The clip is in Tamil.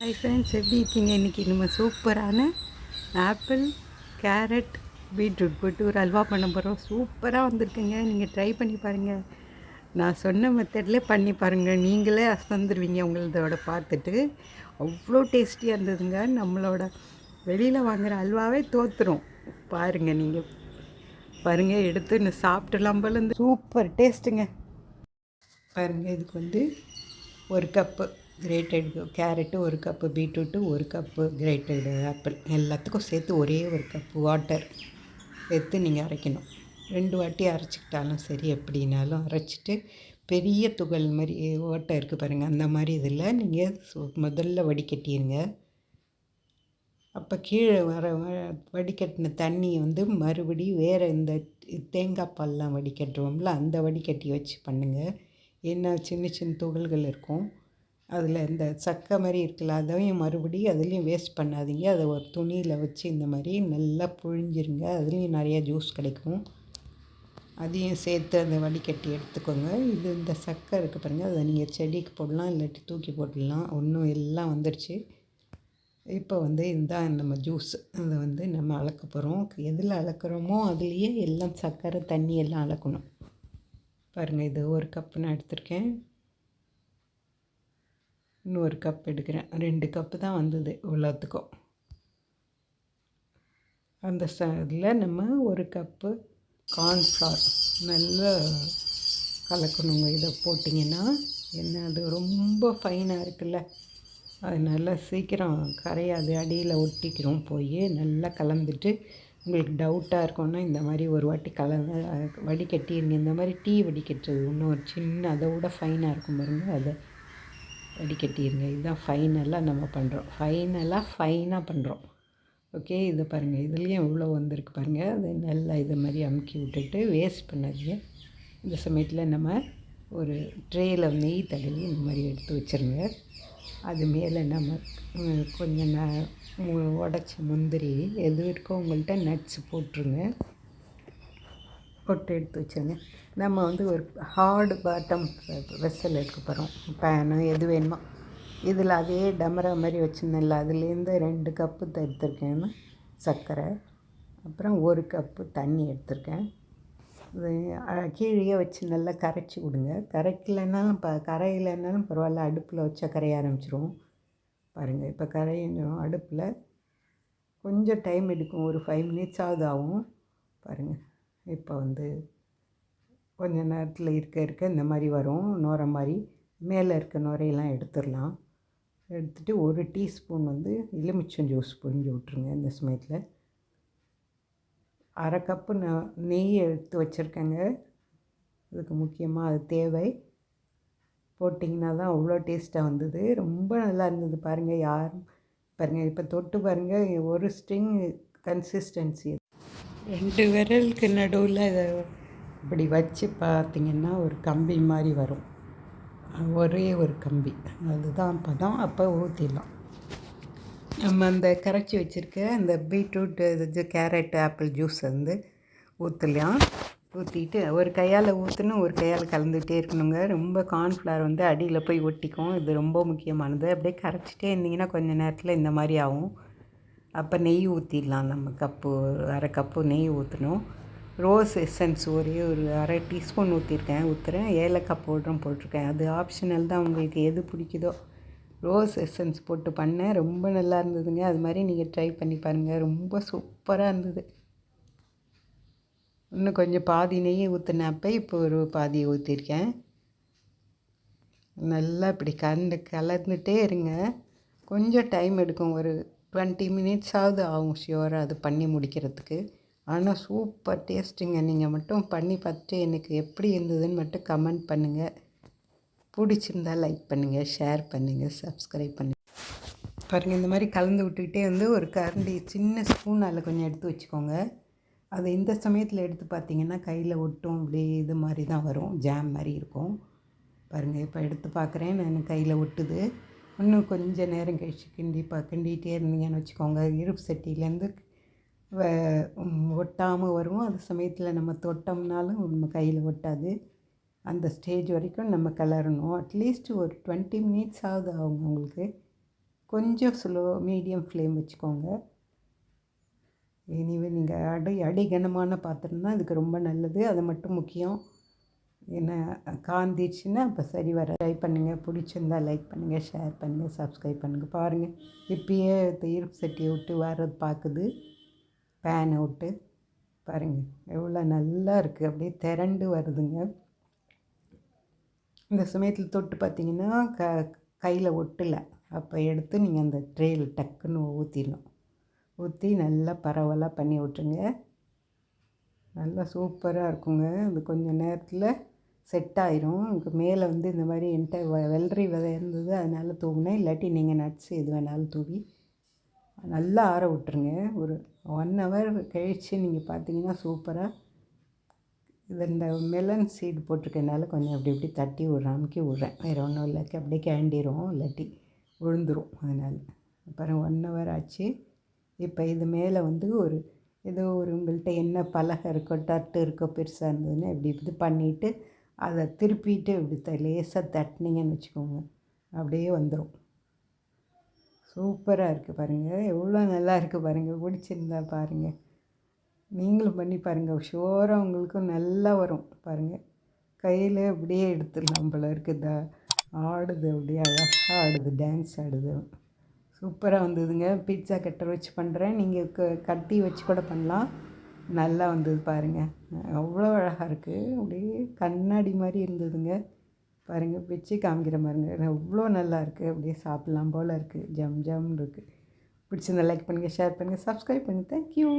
ஹை ஃப்ரெண்ட்ஸ் எப்படி இருக்கீங்க? இன்றைக்கி நம்ம சூப்பரான ஆப்பிள் கேரட் பீட்ரூட் போட்டு ஒரு அல்வா பண்ண போகிறோம் சூப்பராக வந்திருக்குங்க. நீங்கள் ட்ரை பண்ணி பாருங்கள் நான் சொன்ன மெத்தட்லேயே பண்ணி பாருங்கள் நீங்களே அசந்துருவீங்க உங்களதோட பார்த்துட்டு. அவ்வளோ டேஸ்டியாக இருந்ததுங்க. நம்மளோட வெளியில் வாங்குகிற அல்வாவே தோற்றுரும் பாருங்கள் நீங்கள் பாருங்கள் எடுத்து இன்னும் சாப்பிட்டுலாம் போல இருந்து. சூப்பர் டேஸ்ட்டுங்க பாருங்கள் இதுக்கு வந்து ஒரு கப்பு கிரேட்டட் கேரட்டு ஒரு கப்பு பீட்ரூட்டு ஒரு கப்பு கிரேட்டட் ஆப்பிள் எல்லாத்துக்கும் சேர்த்து ஒரே ஒரு கப்பு வாட்டர் சேர்த்து நீங்கள் அரைக்கணும். ரெண்டு வாட்டி அரைச்சிக்கிட்டாலும் சரி எப்படின்னாலும் அரைச்சிட்டு பெரிய துகள் மாதிரி ஓட்டை இருக்குது பாருங்கள் அந்த மாதிரி இதில் நீங்கள் சு- முதல்ல வடிகட்டிடுங்க அப்போ கீழே வர வ- வடிகட்டின தண்ணியை வந்து மறுபடி வேறு இந்த தேங்காய் பால்லாம் வடிகட்டுவோம்ல அந்த வடிகட்டி வச்சு பண்ணுங்கள் ஏன்னா சின்ன சின்ன துகள்கள் இருக்கும். அதில் இந்த சக்கை மாதிரி இருக்குல்ல அதையும் மறுபடியும் அதுலேயும் வேஸ்ட் பண்ணாதீங்க. அதை ஒரு துணியில் வச்சு இந்த மாதிரி நல்லா புழிஞ்சிருங்க. அதுலேயும் நிறையா ஜூஸ் கிடைக்கும். அதையும் சேர்த்து அந்த வடிகட்டி எடுத்துக்கோங்க. இது இந்த சக்கை இருக்குது பாருங்கள் அதை நீங்கள் செடிக்கு போடலாம் இல்லாட்டி தூக்கி போட்டுடலாம். ஒன்றும் எல்லாம் வந்துடுச்சு இப்போ வந்து இதுதான் நம்ம ஜூஸ் அதை வந்து நம்ம அளக்க போகிறோம். எதில் அளக்குறோமோ அதுலேயே எல்லாம் சர்க்கரை தண்ணி எல்லாம் அளக்கணும். பாருங்கள் இது ஒரு கப்பு நான் எடுத்திருக்கேன். இன்னொரு கப் எடுக்கிறேன். ரெண்டு கப்பு தான் வந்தது இவ்வளோத்துக்கும் அந்த ச இதில் நம்ம ஒரு கப்பு கார்ன்ஃப்ளவர் நல்லா கலக்கணுங்க. இதை போட்டிங்கன்னா என்ன அது ரொம்ப ஃபைனாக இருக்குல்ல. அது நல்லா சீக்கிரம் கரையாது. அடியில் ஒட்டிக்கிறோம் போய் நல்லா கலந்துட்டு உங்களுக்கு டவுட்டாக இருக்கும்னா இந்த மாதிரி ஒரு வாட்டி கலந்து அஹ், வடிகட்டிடுங்க இந்த மாதிரி டீ வடிகட்டுறது இன்னும் ஒரு சின்ன அதை விட ஃபைனாக இருக்கும் பாருங்கள் அதை வடிகட்டிடுங்க இதுதான் ஃபைனலாக நம்ம பண்ணுறோம் ஃபைனலாக ஃபைனாக பண்ணுறோம் ஓகே இது பாருங்கள் இதுலேயும் எவ்வளோ வந்திருக்கு பாருங்கள் அது நல்லா இது மாதிரி அமுக்கி விட்டுட்டு வேஸ்ட் பண்ணாதீங்க. இந்த சமயத்தில் நம்ம ஒரு ட்ரேயில் நெய் தடவி இந்த மாதிரி எடுத்து வச்சுருங்க. அது மேலே நம்ம கொஞ்சம் ந உடச்ச முந்திரி எது இருக்கோ உங்கள்கிட்ட நட்ஸ் போட்டுருங்க. போட்டு எடுத்து வச்சுருங்க. நம்ம வந்து ஒரு ஹார்டு பாட்டம் வெசல் எடுக்க போகிறோம். பேனு எது வேணுமோ. இதில் அதே டமரா மாதிரி வச்சுருந்தேன்ல அதுலேருந்து ரெண்டு கப்பு எடுத்திருக்கேன். சர்க்கரை. அப்புறம் ஒரு கப்பு தண்ணி எடுத்திருக்கேன். இது கீழே கீழேயே வச்சு நல்லா கரைச்சி விடுங்க. கரைக்கலைன்னாலும் ப கரையிலனாலும் பரவாயில்ல அடுப்பில் வச்சா கரைய ஆரம்பிச்சிரும். பாருங்கள் இப்போ கரையணும் அடுப்பில். கொஞ்சம் டைம் எடுக்கும் ஒரு ஃபைவ் மினிட்ஸ் ஆகும். பாருங்கள் இப்போ வந்து கொஞ்ச நேரத்தில் இருக்க இருக்க இந்த மாதிரி வரும் நுரை மாதிரி. மேலே இருக்க நுரையெல்லாம் எடுத்துடலாம். எடுத்துட்டு ஒரு டீஸ்பூன் வந்து எலுமிச்சம் ஜூஸ் புழிஞ்சு விட்ருங்க இந்த சமயத்தில். அரை கப்பு நான் நெய் எடுத்து வச்சுருக்கேங்க. இதுக்கு முக்கியமாக அது தேவை. போட்டிங்கன்னா தான் அவ்வளோ டேஸ்ட்டாக வந்தது. ரொம்ப நல்லா இருந்தது பாருங்கள் யாரும் பாருங்கள் இப்போ தொட்டு பாருங்கள் ஒரு ஸ்ட்ரிங் கன்சிஸ்டன்சி ரெண்டு விரலுக்கு நடுவில் இதை இப்படி வச்சு பார்த்தீங்கன்னா ஒரு கம்பி மாதிரி வரும். ஒரே ஒரு கம்பி. அதுதான் பதம். அப்போ ஊற்றிடலாம் நம்ம அந்த கரைச்சி வச்சுருக்க அந்த பீட்ரூட் இது கேரட் ஆப்பிள் ஜூஸ் வந்து ஊற்றலாம் ஊற்றிட்டு ஒரு கையால் ஊற்றணும் ஒரு கையால் கலந்துகிட்டே இருக்கணுங்க. ரொம்ப கார்ன்ஃப்ளவர் வந்து அடியில் போய் ஒட்டிக்கும். இது ரொம்ப முக்கியமானது. அப்படியே கரைச்சிட்டே இருந்தீங்கன்னா கொஞ்சம் நேரத்தில் இந்த மாதிரி ஆகும். அப்போ நெய் ஊற்றிடலாம் நம்ம கப்பு அரை கப்பு நெய் ஊற்றணும் ரோஸ் எசன்ஸ் ஒரே ஒரு அரை டீஸ்பூன் ஊற்றிருக்கேன் ஊற்றுறேன் ஏலக்காய் பவுடரும் போட்டிருக்கேன். அது ஆப்ஷனல் தான். உங்களுக்கு எது பிடிக்குதோ. ரோஸ் எசன்ஸ் போட்டு பண்ணேன். ரொம்ப நல்லா இருந்ததுங்க. அது மாதிரி நீங்கள் ட்ரை பண்ணி பாருங்கள் ரொம்ப சூப்பராக இருந்தது. இன்னும் கொஞ்சம் பாதி நெய் ஊற்றினப்ப இப்போ ஒரு பாதி ஊற்றிருக்கேன் நல்லா இப்படி கலந்து கலந்துகிட்டே இருங்க. கொஞ்சம் டைம் எடுக்கும். ஒரு டுவெண்ட்டி மினிட்ஸாவது ஆகும் ஷியோராக அது பண்ணி முடிக்கிறதுக்கு. ஆனால் சூப்பர் டேஸ்ட்டுங்க நீங்கள் மட்டும் பண்ணி பார்த்துட்டு எனக்கு எப்படி இருந்ததுன்னு மட்டும் கமெண்ட் பண்ணுங்கள் பிடிச்சிருந்தா லைக் பண்ணுங்கள் ஷேர் பண்ணுங்கள் சப்ஸ்கிரைப் பண்ணுங்கள் பாருங்கள் இந்த மாதிரி கலந்து விட்டுக்கிட்டே வந்து ஒரு கரண்டி சின்ன ஸ்பூன் அதில் கொஞ்சம் எடுத்து வச்சுக்கோங்க. அது இந்த சமயத்தில் எடுத்து பார்த்தீங்கன்னா கையில் ஒட்டும் அப்படி இது மாதிரி தான் வரும். ஜாம் மாதிரி இருக்கும். பாருங்கள் இப்போ எடுத்து பார்க்குறேன். நான் கையில் ஒட்டுது. இன்னும் கொஞ்சம் நேரம் கழிச்சு கிண்டி கிண்டிகிட்டே இருந்தீங்கன்னு வச்சுக்கோங்க. இருப்பு சட்டியிலேருந்து ஒட்டாமல் வரும். அந்த சமயத்தில் நம்ம தொட்டோம்னாலும் நம்ம கையில் ஒட்டாது. அந்த ஸ்டேஜ் வரைக்கும் நம்ம கிளறணும். அட்லீஸ்ட் ஒரு டுவெண்ட்டி மினிட்ஸ் ஆகுது அவங்க உங்களுக்கு. கொஞ்சம் ஸ்லோ மீடியம் ஃப்ளேம் வச்சுக்கோங்க. எனிவே நீங்கள் அடி அடிகனமான பாத்திரம்னா இதுக்கு ரொம்ப நல்லது. அது மட்டும் முக்கியம். என்ன காந்திச்சுன்னா அப்போ சரி வர ட்ரை பண்ணுங்கள் பிடிச்சிருந்தா லைக் பண்ணுங்கள் ஷேர் பண்ணுங்கள் சப்ஸ்கிரைப் பண்ணுங்கள் பாருங்கள் இப்பயே இருப்பு சட்டியை விட்டு வர்றது பார்க்குது பேனை விட்டு. பாருங்கள் எவ்வளோ நல்லா இருக்குது அப்படியே திரண்டு வருதுங்க. இந்த சமயத்தில் தொட்டு பார்த்தீங்கன்னா க கையில் ஒட்டலை. அப்போ எடுத்து நீங்கள் அந்த ட்ரேயில் டக்குன்னு ஊற்றிடணும் ஊற்றி நல்லா பரவலாக பண்ணி விட்ருங்க நல்லா சூப்பராக இருக்குங்க. அது கொஞ்சம் நேரத்தில் செட் ஆயிரும் மேலே வந்து இந்த மாதிரி என்கிட்ட வ வெள்ளரி விதை இருந்தது அதனால் தூவினேன். இல்லாட்டி நீங்கள் நட்ஸ் எது வேணாலும் தூவி நல்லா ஆற விட்ருங்க ஒரு ஒன் ஹவர் கழித்து நீங்கள் பார்த்தீங்கன்னா சூப்பராக இது இந்த மெலன் சீடு போட்டிருக்கனால கொஞ்சம் அப்படி இப்படி தட்டி விட்றேன் அமுக்கி விட்றேன். வேறு ஒன்றும் இல்லை. அப்படியே கேண்டிரும் இல்லாட்டி விழுந்துரும் அதனால். அப்புறம் ஒன் ஹவர் ஆச்சு. இப்போ இது மேலே வந்து ஒரு ஏதோ ஒரு உங்கள்கிட்ட என்ன பலகை இருக்கோ தட்டு இருக்கோ பெருசாக இருந்ததுன்னா இப்படி இது பண்ணிவிட்டு அதை திருப்பிட்டு இப்படி லேசாக தட்டினீங்கன்னு வச்சுக்கோங்க. அப்படியே வந்துடும் சூப்பராக இருக்குது பாருங்கள் எவ்வளோ நல்லா இருக்குது பாருங்கள் பிடிச்சிருந்தா பாருங்கள் நீங்களும் பண்ணி பாருங்கள் ஷோராக உங்களுக்கும் நல்லா வரும் பாருங்கள் கையில் அப்படியே எடுத்துடலாம் போல இருக்குதா ஆடுது அப்படியே அழகாக ஆடுது. டான்ஸ் ஆடுது. சூப்பராக வந்ததுங்க. பீட்சா கட்டர் வச்சு பண்ணுறேன் நீங்கள் க கட்டி வச்சு கூட பண்ணலாம். நல்லா வந்தது பாருங்கள் அவ்வளோ அழகாக இருக்குது அப்படியே கண்ணாடி மாதிரி இருந்ததுங்க. பாருங்கள் பிச்சு காமிக்கிற பாருங்க அவ்வளோ நல்லா இருக்குது அப்படியே சாப்பிட்லாம் போல் இருக்குது ஜம் ஜம்னு இருக்குது பிடிச்சிருந்தா லைக் பண்ணுங்கள் ஷேர் பண்ணுங்கள் சப்ஸ்கிரைப் பண்ணுங்கள் தேங்க்யூ